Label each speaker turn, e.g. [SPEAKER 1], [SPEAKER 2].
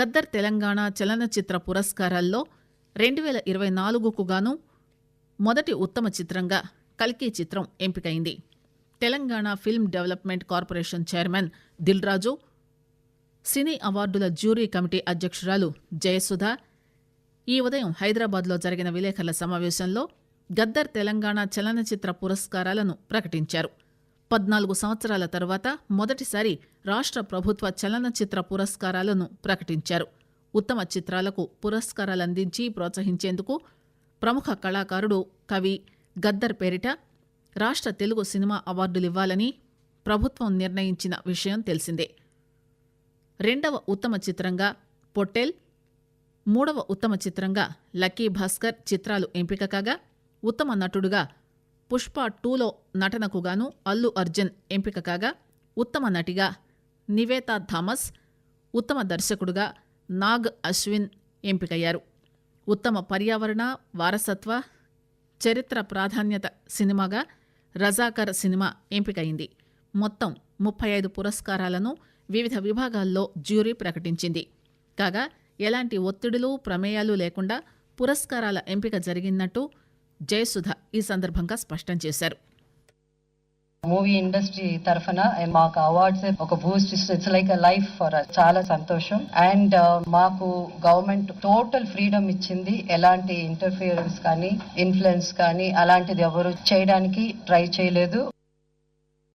[SPEAKER 1] గద్దర్ తెలంగాణ చలనచిత్ర పురస్కారాల్లో రెండు వేల ఇరవై నాలుగుకు గాను మొదటి ఉత్తమ చిత్రంగా కల్కి చిత్రం ఎంపికైంది. Telangana film development corporation chairman Dil Raju cine అవార్డుల జ్యూరీ కమిటీ అధ్యక్షురాలు జయసుధ ఈ ఉదయం హైదరాబాద్లో జరిగిన విలేకరుల సమావేశంలో గద్దర్ తెలంగాణ చలనచిత్ర పురస్కారాలను ప్రకటించారు. పద్నాలుగు సంవత్సరాల తర్వాత మొదటిసారి రాష్ట్ర ప్రభుత్వ చలనచిత్ర పురస్కారాలను ప్రకటించారు. ఉత్తమ చిత్రాలకు పురస్కారాలందించి ప్రోత్సహించేందుకు ప్రముఖ కళాకారుడు కవి గద్దర్ పేరిట రాష్ట్ర తెలుగు సినిమా అవార్డులివ్వాలని ప్రభుత్వం నిర్ణయించిన విషయం తెలిసిందే. రెండవ ఉత్తమ చిత్రంగా పొట్టెల్ మూడవ ఉత్తమ చిత్రంగా లక్కీ భాస్కర్ చిత్రాలు ఎంపిక కాగా ఉత్తమ నటుడుగా పుష్ప టూలో నటనకు గాను అల్లు అర్జున్ ఎంపిక కాగా ఉత్తమ నటిగా నివేతా థామస్ ఉత్తమ దర్శకుడుగా నాగ్ అశ్విన్ ఎంపికయ్యారు. ఉత్తమ పర్యావరణ వారసత్వ చరిత్ర ప్రాధాన్యత సినిమాగా రజాకర్ సినిమా ఎంపికైంది. మొత్తం ముప్పై ఐదు పురస్కారాలను వివిధ విభాగాల్లో జ్యూరీ ప్రకటించింది. కాగా ఎలాంటి ఒత్తిడులు ప్రమేయాలు లేకుండా పురస్కారాల ఎంపిక జరిగినట్టు జయసుధ ఈ సందర్భంగా స్పష్టం చేశారు.
[SPEAKER 2] మూవీ ఇండస్ట్రీ తరఫున మాకు అవార్డ్స్ ఒక boost it's like a life for చాలా సంతోషం. అండ్ uh, మాకు గవర్నమెంట్ టోటల్ ఫ్రీడమ్ ఇచ్చింది. ఎలాంటి ఇంటర్ఫియరెన్స్ కానీ ఇన్ఫ్లుయెన్స్ కానీ అలాంటిది ఎవరు చేయడానికి ట్రై చేయలేదు.